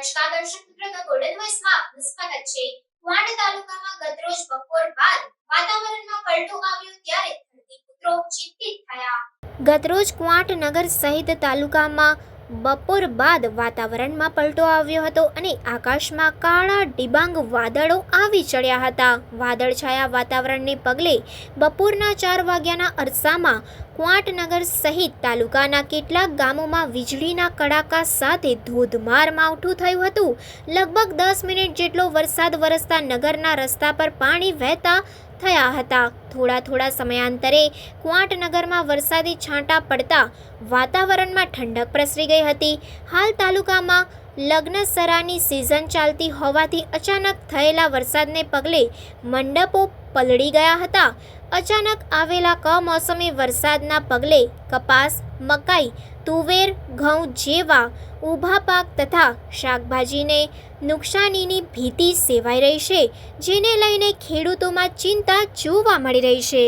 નમસ્કાર દર્શક મિત્રો ગોલ્ડન વોઇસમાં આપનું છે. વાંડ તાલુકામાં ગતરોજ બપોર બાદ વાતાવરણમાં પલટો આવ્યો ત્યારે ધરતીપુત્રો ચિંતિત થયા. ગતરોજ કવાંટ નગર સહિત તાલુકામાં બપોર બાદ વાતાવરણમાં પલટો આવ્યો હતો અને આકાશમાં કાળા ડિબાંગ વાદળો આવી ચડ્યા હતા. વાદળછાયા વાતાવરણને પગલે બપોરના ચાર વાગ્યાના અરસામાં કુવાંટનગર સહિત તાલુકાના કેટલાક ગામોમાં વીજળીના કડાકા સાથે ધોધમાર માવઠું થયું હતું. લગભગ દસ મિનિટ જેટલો વરસાદ વરસતા નગરના રસ્તા પર પાણી વહેતા થયા હતા. થોડા થોડા સમયાંતરે કુવાંટનગરમાં વરસાદી છાંટા પડતા વાતાવરણમાં ઠંડક પ્રસરી ગઈ હતી. હાલ તાલુકામાં લગ્નસરાની સિઝન ચાલતી હોવાથી અચાનક થયેલા વરસાદને પગલે મંડપો પલળી ગયા હતા. અચાનક આવેલા કમોસમી વરસાદના પગલે કપાસ, મકાઈ, તુવેર, ઘઉં જેવા ઊભા પાક તથા શાકભાજીને નુકસાનીની ભીતિ સેવાઈ રહી છે, જેને લઈને ખેડૂતોમાં ચિંતા જોવા મળી રહી છે.